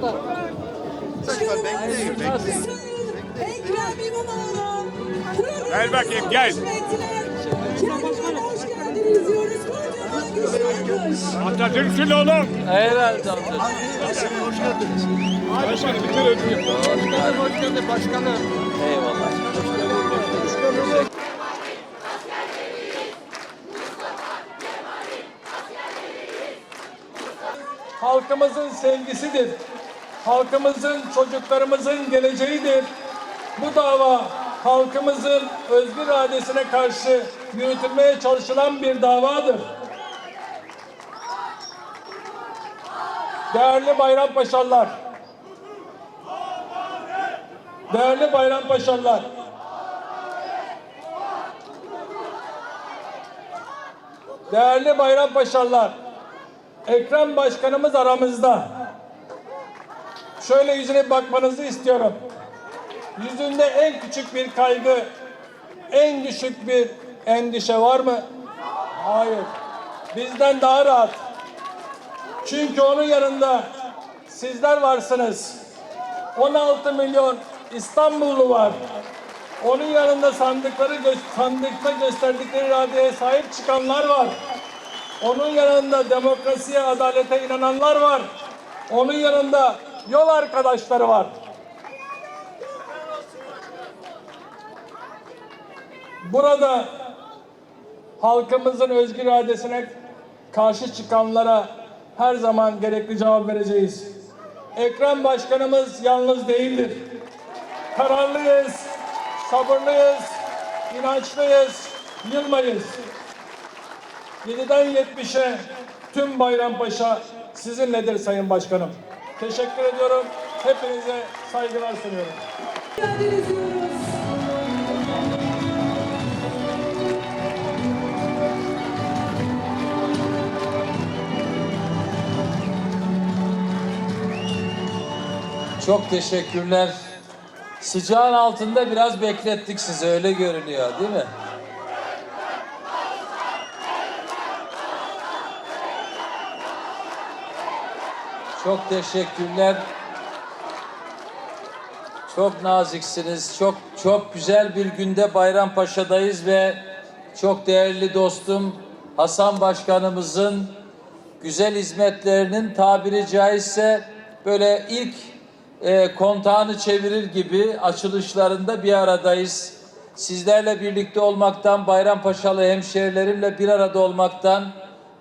Bekleyin, bekleyin. Ekrem İmamoğlu. Gel bakayım, gel. Kendine hoş geldiniz diyoruz. Atatürk'ün oğlum. Herhalde amca. Başkanım bir kere ödeyeyim. Başkanım hoş geldin başkanım. Eyvallah. halkımızın sevgisidir. Halkımızın, çocuklarımızın geleceğidir. Bu dava halkımızın özgür iradesine karşı yürütülmeye çalışılan bir davadır. Değerli Bayrampaşalılar, değerli Bayrampaşalılar, değerli Bayrampaşalılar, Ekrem Başkanımız aramızda. Şöyle yüzüne bakmanızı istiyorum. Yüzünde en küçük bir kaygı, en düşük bir endişe var mı? Hayır. Bizden daha rahat. Çünkü onun yanında sizler varsınız. 16 milyon İstanbullu var. Onun yanında sandıkları gö- sandıkta gösterdikleri iradeye sahip çıkanlar var. Onun yanında demokrasiye, adalete inananlar var. Onun yanında yol arkadaşları var. Burada halkımızın özgür iradesine karşı çıkanlara her zaman gerekli cevap vereceğiz. Ekrem Başkanımız yalnız değildir. Kararlıyız, sabırlıyız, inançlıyız, yılmayız. 7'den 70'e tüm Bayrampaşa sizinledir Sayın Başkanım. Teşekkür ediyorum. Hepinize saygılar sunuyorum. Geldiniz diyoruz. Çok teşekkürler. Sıcağın altında biraz beklettik sizi öyle görünüyor değil mi? Çok teşekkürler. Çok naziksiniz. Çok çok güzel bir günde Bayrampaşa'dayız ve çok değerli dostum Hasan Başkanımızın güzel hizmetlerinin tabiri caizse böyle ilk e, kontağını çevirir gibi açılışlarında bir aradayız. Sizlerle birlikte olmaktan, Bayrampaşalı hemşehrilerimle bir arada olmaktan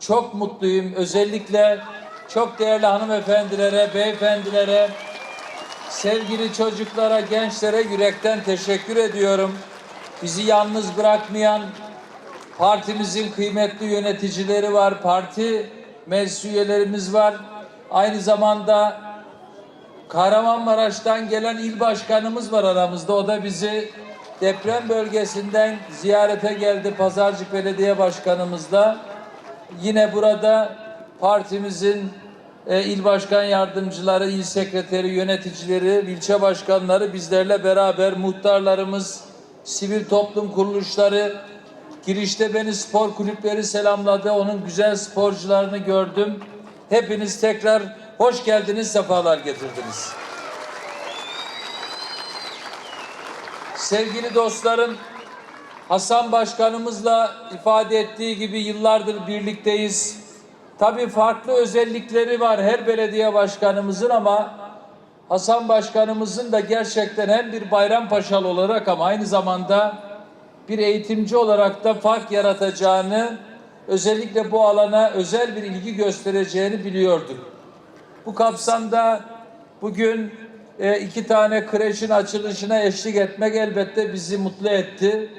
çok mutluyum. Özellikle çok değerli hanımefendilere, beyefendilere, sevgili çocuklara, gençlere yürekten teşekkür ediyorum. Bizi yalnız bırakmayan partimizin kıymetli yöneticileri var, parti meclis üyelerimiz var. Aynı zamanda Kahramanmaraş'tan gelen il başkanımız var aramızda. O da bizi deprem bölgesinden ziyarete geldi Pazarcık Belediye Başkanımız da. Yine burada partimizin e, il başkan yardımcıları, il sekreteri, yöneticileri, ilçe başkanları bizlerle beraber muhtarlarımız, sivil toplum kuruluşları, girişte beni spor kulüpleri selamladı. Onun güzel sporcularını gördüm. Hepiniz tekrar hoş geldiniz, sefalar getirdiniz. Sevgili dostlarım, Hasan Başkanımızla ifade ettiği gibi yıllardır birlikteyiz. Tabii farklı özellikleri var her belediye başkanımızın ama Hasan Başkanımızın da gerçekten hem bir Bayrampaşalı olarak ama aynı zamanda bir eğitimci olarak da fark yaratacağını, özellikle bu alana özel bir ilgi göstereceğini biliyorduk. Bu kapsamda bugün e, iki tane kreşin açılışına eşlik etmek elbette bizi mutlu etti.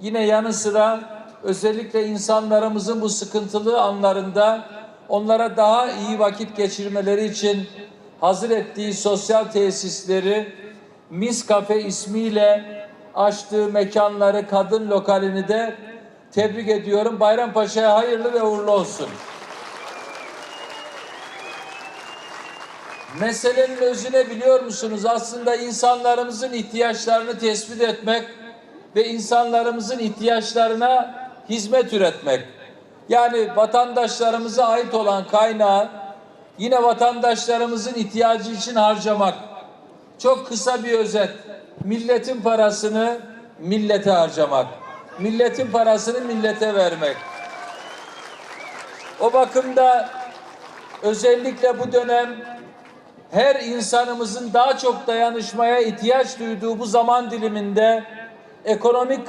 Yine yanı sıra özellikle insanlarımızın bu sıkıntılı anlarında onlara daha iyi vakit geçirmeleri için hazır ettiği sosyal tesisleri Mis Cafe ismiyle açtığı mekanları kadın lokalini de tebrik ediyorum. Bayrampaşa'ya hayırlı ve uğurlu olsun. Meselenin özüne biliyor musunuz? Aslında insanlarımızın ihtiyaçlarını tespit etmek ve insanlarımızın ihtiyaçlarına hizmet üretmek. Yani vatandaşlarımıza ait olan kaynağı yine vatandaşlarımızın ihtiyacı için harcamak. Çok kısa bir özet. Milletin parasını millete harcamak. Milletin parasını millete vermek. O bakımda özellikle bu dönem her insanımızın daha çok dayanışmaya ihtiyaç duyduğu bu zaman diliminde ekonomik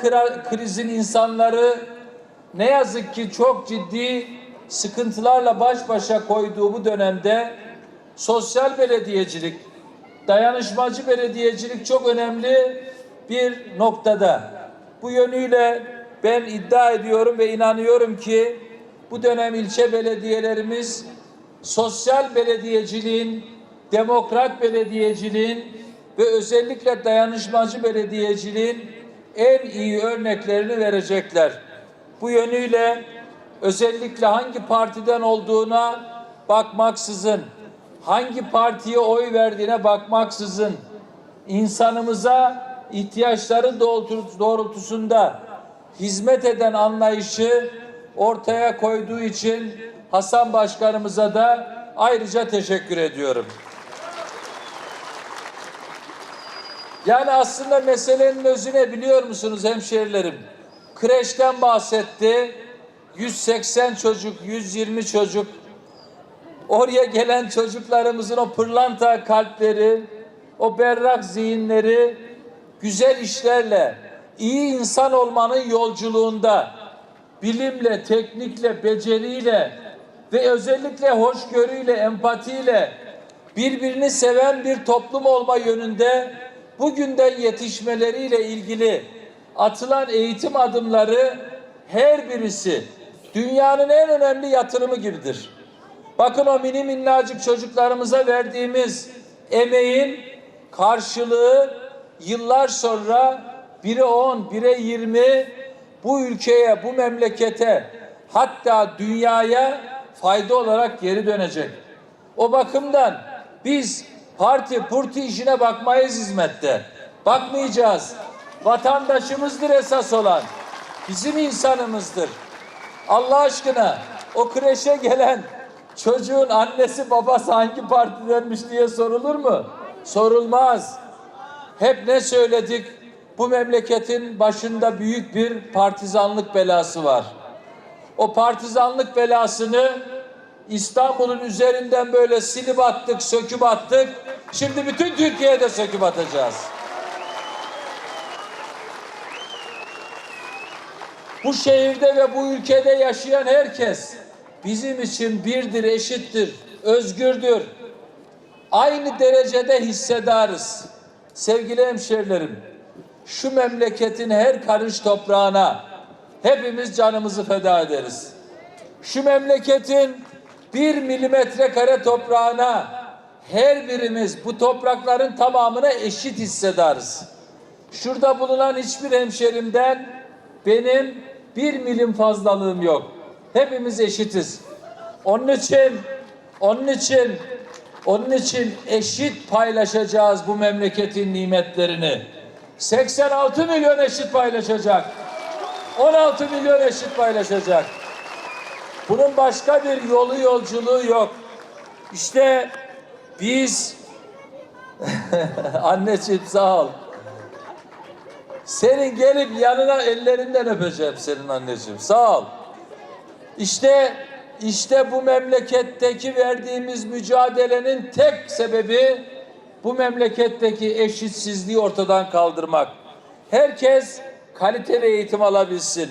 krizin insanları ne yazık ki çok ciddi sıkıntılarla baş başa koyduğu bu dönemde sosyal belediyecilik, dayanışmacı belediyecilik çok önemli bir noktada. Bu yönüyle ben iddia ediyorum ve inanıyorum ki bu dönem ilçe belediyelerimiz sosyal belediyeciliğin, demokrat belediyeciliğin ve özellikle dayanışmacı belediyeciliğin en iyi örneklerini verecekler. Bu yönüyle özellikle hangi partiden olduğuna bakmaksızın, hangi partiye oy verdiğine bakmaksızın insanımıza ihtiyaçları doğrultu- doğrultusunda hizmet eden anlayışı ortaya koyduğu için Hasan Başkanımıza da ayrıca teşekkür ediyorum. Yani aslında meselenin özü ne biliyor musunuz hemşehrilerim? Kreşten bahsetti. 180 çocuk, 120 çocuk. Oraya gelen çocuklarımızın o pırlanta kalpleri, o berrak zihinleri güzel işlerle, iyi insan olmanın yolculuğunda bilimle, teknikle, beceriyle ve özellikle hoşgörüyle, empatiyle birbirini seven bir toplum olma yönünde bugünden yetişmeleriyle ilgili atılan eğitim adımları her birisi dünyanın en önemli yatırımı gibidir. Bakın o mini minnacık çocuklarımıza verdiğimiz emeğin karşılığı yıllar sonra bire on, bire yirmi bu ülkeye, bu memlekete hatta dünyaya fayda olarak geri dönecek. O bakımdan biz parti purti işine bakmayız hizmette. Bakmayacağız. Vatandaşımızdır esas olan. Bizim insanımızdır. Allah aşkına o kreşe gelen çocuğun annesi babası hangi partidenmiş diye sorulur mu? Sorulmaz. Hep ne söyledik? Bu memleketin başında büyük bir partizanlık belası var. O partizanlık belasını İstanbul'un üzerinden böyle silip attık, söküp attık. Şimdi bütün Türkiye'de söküp atacağız. Bu şehirde ve bu ülkede yaşayan herkes bizim için birdir, eşittir, özgürdür. Aynı derecede hissedarız. Sevgili hemşerilerim, şu memleketin her karış toprağına hepimiz canımızı feda ederiz. Şu memleketin bir milimetre kare toprağına her birimiz bu toprakların tamamına eşit hissedarız. Şurada bulunan hiçbir hemşerimden benim bir milim fazlalığım yok. Hepimiz eşitiz. Onun için, onun için, onun için eşit paylaşacağız bu memleketin nimetlerini. 86 milyon eşit paylaşacak. 16 milyon eşit paylaşacak. Bunun başka bir yolu yolculuğu yok. İşte biz anneciğim sağ ol. Senin gelip yanına ellerinden öpeceğim senin anneciğim. Sağ ol. İşte işte bu memleketteki verdiğimiz mücadelenin tek sebebi bu memleketteki eşitsizliği ortadan kaldırmak. Herkes kaliteli eğitim alabilsin.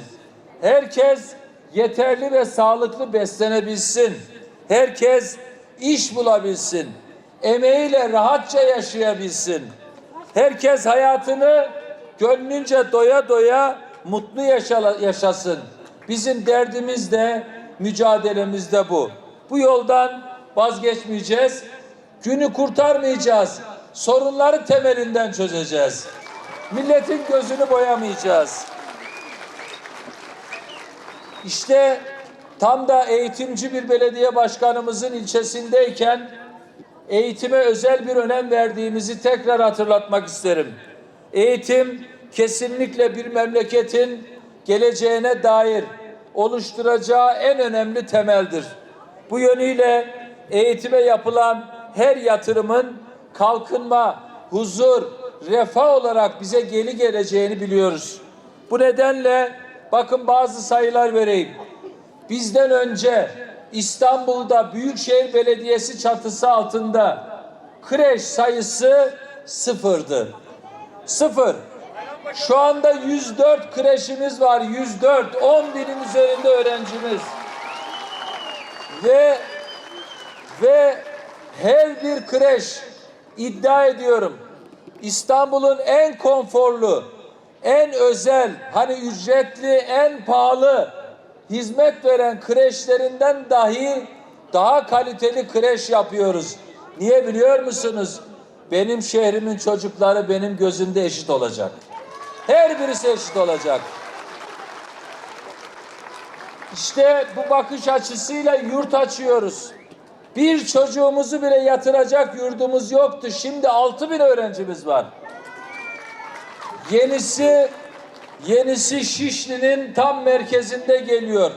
Herkes yeterli ve sağlıklı beslenebilsin. Herkes iş bulabilsin. Emeğiyle rahatça yaşayabilsin. Herkes hayatını gönlünce doya doya mutlu yaşa- yaşasın. Bizim derdimiz de mücadelemiz de bu. Bu yoldan vazgeçmeyeceğiz. Günü kurtarmayacağız. Sorunları temelinden çözeceğiz. Milletin gözünü boyamayacağız. İşte tam da eğitimci bir belediye başkanımızın ilçesindeyken eğitime özel bir önem verdiğimizi tekrar hatırlatmak isterim. Eğitim kesinlikle bir memleketin geleceğine dair oluşturacağı en önemli temeldir. Bu yönüyle eğitime yapılan her yatırımın kalkınma, huzur, refah olarak bize geri geleceğini biliyoruz. Bu nedenle bakın bazı sayılar vereyim. Bizden önce İstanbul'da Büyükşehir Belediyesi çatısı altında kreş sayısı sıfırdı. Sıfır. Şu anda 104 kreşimiz var. 104. 10 binin üzerinde öğrencimiz. Ve ve her bir kreş iddia ediyorum İstanbul'un en konforlu, en özel, hani ücretli, en pahalı hizmet veren kreşlerinden dahi daha kaliteli kreş yapıyoruz. Niye biliyor musunuz? Benim şehrimin çocukları benim gözümde eşit olacak. Her birisi eşit olacak. İşte bu bakış açısıyla yurt açıyoruz. Bir çocuğumuzu bile yatıracak yurdumuz yoktu. Şimdi 6 bin öğrencimiz var. Yenisi yenisi Şişli'nin tam merkezinde geliyor.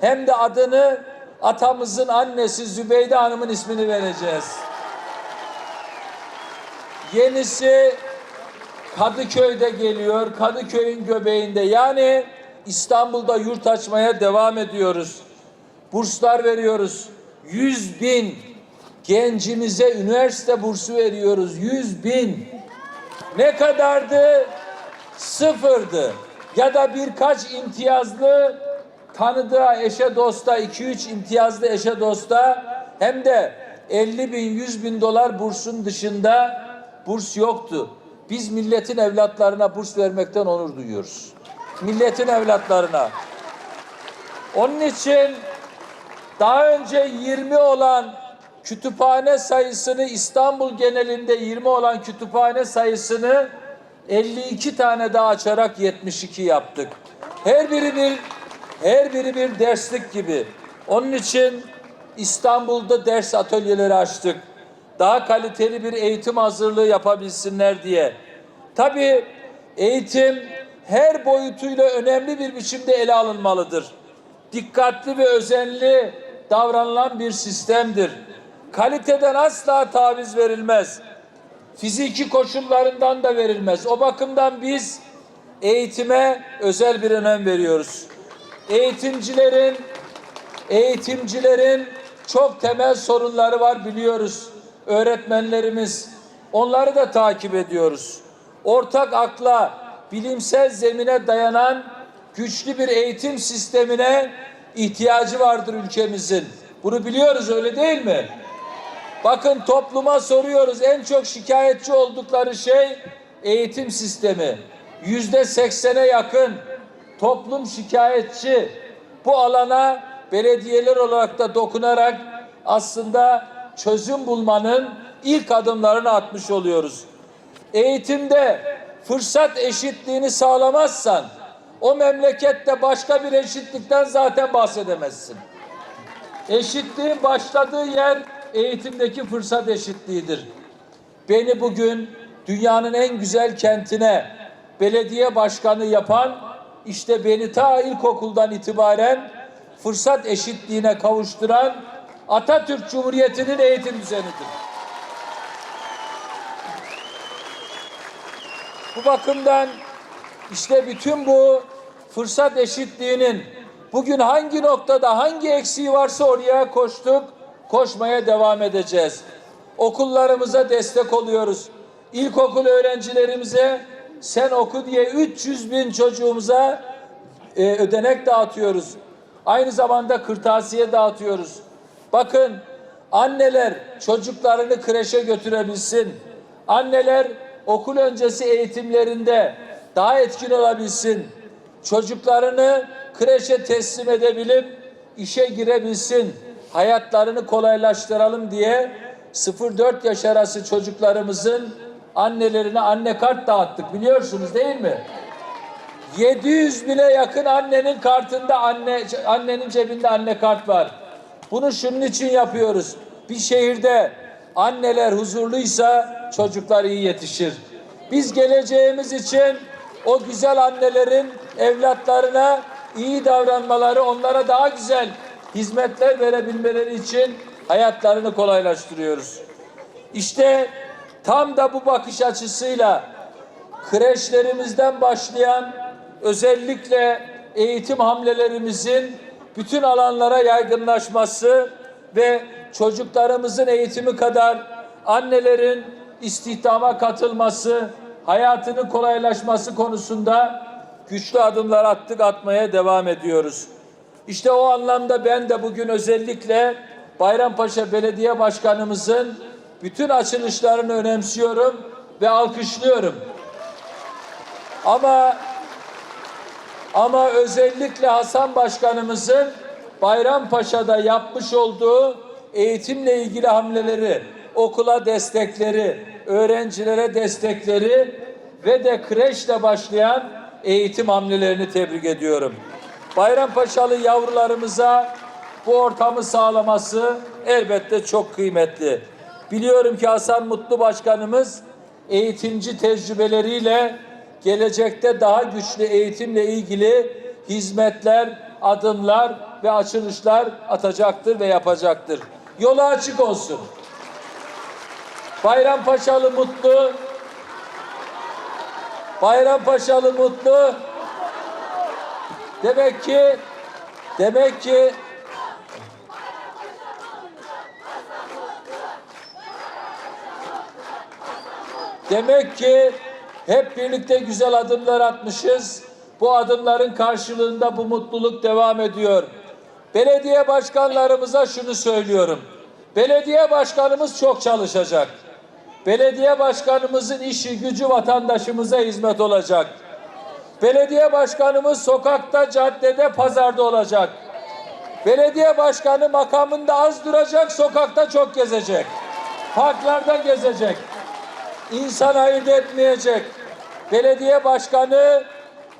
Hem de adını atamızın annesi Zübeyde Hanım'ın ismini vereceğiz. Yenisi Kadıköy'de geliyor. Kadıköy'ün göbeğinde. Yani İstanbul'da yurt açmaya devam ediyoruz. Burslar veriyoruz. 100 bin gencimize üniversite bursu veriyoruz. 100 bin. Ne kadardı? Sıfırdı. Ya da birkaç imtiyazlı tanıdığa, eşe dosta, 2-3 imtiyazlı eşe dosta hem de 50 bin, 100 bin dolar bursun dışında burs yoktu. Biz milletin evlatlarına burs vermekten onur duyuyoruz. Milletin evlatlarına. Onun için daha önce 20 olan kütüphane sayısını İstanbul genelinde 20 olan kütüphane sayısını 52 tane daha açarak 72 yaptık. Her biri bir her biri bir derslik gibi. Onun için İstanbul'da ders atölyeleri açtık. Daha kaliteli bir eğitim hazırlığı yapabilsinler diye. Tabii eğitim her boyutuyla önemli bir biçimde ele alınmalıdır. Dikkatli ve özenli davranılan bir sistemdir. Kaliteden asla taviz verilmez. Fiziki koşullarından da verilmez. O bakımdan biz eğitime özel bir önem veriyoruz. Eğitimcilerin eğitimcilerin çok temel sorunları var biliyoruz. Öğretmenlerimiz onları da takip ediyoruz. Ortak akla, bilimsel zemine dayanan güçlü bir eğitim sistemine ihtiyacı vardır ülkemizin. Bunu biliyoruz öyle değil mi? Bakın topluma soruyoruz en çok şikayetçi oldukları şey eğitim sistemi. Yüzde seksene yakın toplum şikayetçi. Bu alana belediyeler olarak da dokunarak aslında çözüm bulmanın ilk adımlarını atmış oluyoruz. Eğitimde fırsat eşitliğini sağlamazsan o memlekette başka bir eşitlikten zaten bahsedemezsin. Eşitliğin başladığı yer eğitimdeki fırsat eşitliğidir. Beni bugün dünyanın en güzel kentine belediye başkanı yapan işte beni ta ilkokuldan itibaren fırsat eşitliğine kavuşturan Atatürk Cumhuriyeti'nin eğitim düzenidir. Bu bakımdan işte bütün bu fırsat eşitliğinin bugün hangi noktada hangi eksiği varsa oraya koştuk, koşmaya devam edeceğiz. Okullarımıza destek oluyoruz. İlkokul öğrencilerimize sen oku diye 300 bin çocuğumuza e, ödenek dağıtıyoruz. Aynı zamanda kırtasiye dağıtıyoruz. Bakın anneler çocuklarını kreşe götürebilsin. Anneler okul öncesi eğitimlerinde daha etkin olabilsin. Çocuklarını kreşe teslim edebilip işe girebilsin. Hayatlarını kolaylaştıralım diye 0-4 yaş arası çocuklarımızın annelerine anne kart dağıttık biliyorsunuz değil mi? 700 bile yakın annenin kartında anne annenin cebinde anne kart var. Bunu şunun için yapıyoruz. Bir şehirde anneler huzurluysa çocuklar iyi yetişir. Biz geleceğimiz için o güzel annelerin evlatlarına iyi davranmaları, onlara daha güzel hizmetler verebilmeleri için hayatlarını kolaylaştırıyoruz. İşte tam da bu bakış açısıyla kreşlerimizden başlayan özellikle eğitim hamlelerimizin bütün alanlara yaygınlaşması ve çocuklarımızın eğitimi kadar annelerin istihdama katılması, hayatının kolaylaşması konusunda güçlü adımlar attık atmaya devam ediyoruz. İşte o anlamda ben de bugün özellikle Bayrampaşa Belediye Başkanımızın bütün açılışlarını önemsiyorum ve alkışlıyorum. Ama ama özellikle Hasan Başkanımızın Bayrampaşa'da yapmış olduğu eğitimle ilgili hamleleri, okula destekleri, öğrencilere destekleri ve de kreşle başlayan eğitim hamlelerini tebrik ediyorum. Bayrampaşalı yavrularımıza bu ortamı sağlaması elbette çok kıymetli. Biliyorum ki Hasan Mutlu Başkanımız eğitimci tecrübeleriyle gelecekte daha güçlü eğitimle ilgili hizmetler, adımlar ve açılışlar atacaktır ve yapacaktır. Yolu açık olsun. Bayrampaşalı mutlu, Bayrampaşalı mutlu. Demek ki demek ki Demek ki hep birlikte güzel adımlar atmışız. Bu adımların karşılığında bu mutluluk devam ediyor. Belediye başkanlarımıza şunu söylüyorum. Belediye başkanımız çok çalışacak. Belediye başkanımızın işi gücü vatandaşımıza hizmet olacak. Belediye başkanımız sokakta, caddede, pazarda olacak. Belediye başkanı makamında az duracak, sokakta çok gezecek. Parklarda gezecek. İnsan ayırt etmeyecek. Belediye başkanı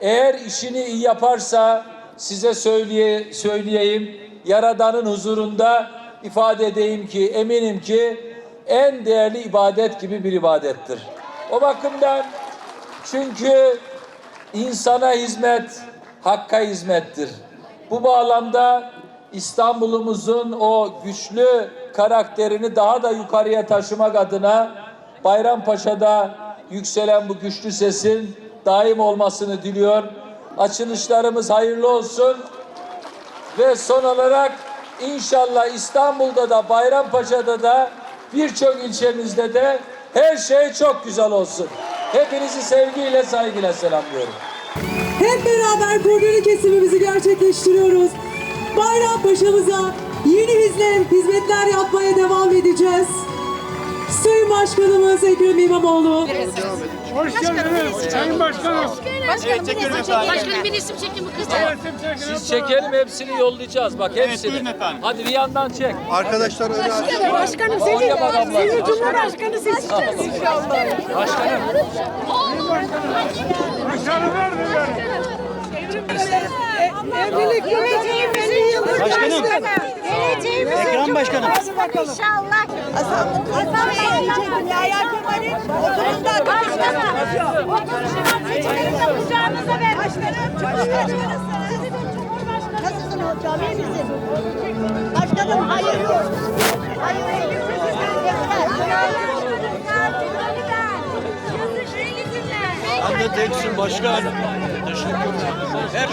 eğer işini iyi yaparsa size söyleye, söyleyeyim Yaradan'ın huzurunda ifade edeyim ki eminim ki en değerli ibadet gibi bir ibadettir. O bakımdan çünkü insana hizmet hakka hizmettir. Bu bağlamda İstanbul'umuzun o güçlü karakterini daha da yukarıya taşımak adına Bayrampaşa'da yükselen bu güçlü sesin daim olmasını diliyor. Açılışlarımız hayırlı olsun. Ve son olarak inşallah İstanbul'da da Bayrampaşa'da da birçok ilçemizde de her şey çok güzel olsun. Hepinizi sevgiyle saygıyla selamlıyorum. Hep beraber kordonu kesimimizi gerçekleştiriyoruz. Bayrampaşa'mıza yeni hizmet, hizmetler yapmaya devam edeceğiz. Sayın Başkanımız Ekrem İmamoğlu. Hoş geldiniz Sayın Başkanım. Başkanım, bir resim çekin. Başkanım bir resim çekin bu kızlar. Siz çekelim hepsini yollayacağız bak hepsini. Hadi bir yandan çek. Arkadaşlar öyle Başkanım, başkanım abla. seni Cumhurbaşkanı seçeceğiz inşallah. Başkanım. Başkanım nerede? Evlilik geleceğimizin yıldız Başkanım. Geleceğimizin Ekran başkanım. İnşallah. Hasan Hasan Bey Yahya Kemal'in oturumda Başkanım. Oturuşundan seçilerini de kucağınıza ver. Başkanım. Cumhurbaşkanı. Sizi de Cumhurbaşkanı. Nasılsın hocam? İyi misin? Başkanım hayırlı olsun. Hayırlı olsun. Teksin başkanım. Teşekkür ederim. Her,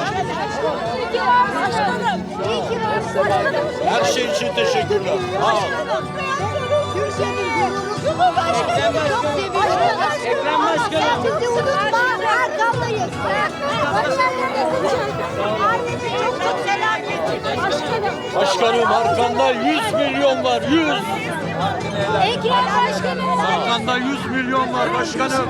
her şey için teşekkürler. Sağ ol. Türkiye'nin gururu Cumhurbaşkanı. Ekrem Başkanım. Bizi unutma. Arkandayız. Ailesi çok çok selam getirin. Başkanım. Başkanım arkanda 100 milyon var. 100. Ekrem Başkanım. Arkanda 100 milyon var başkanım.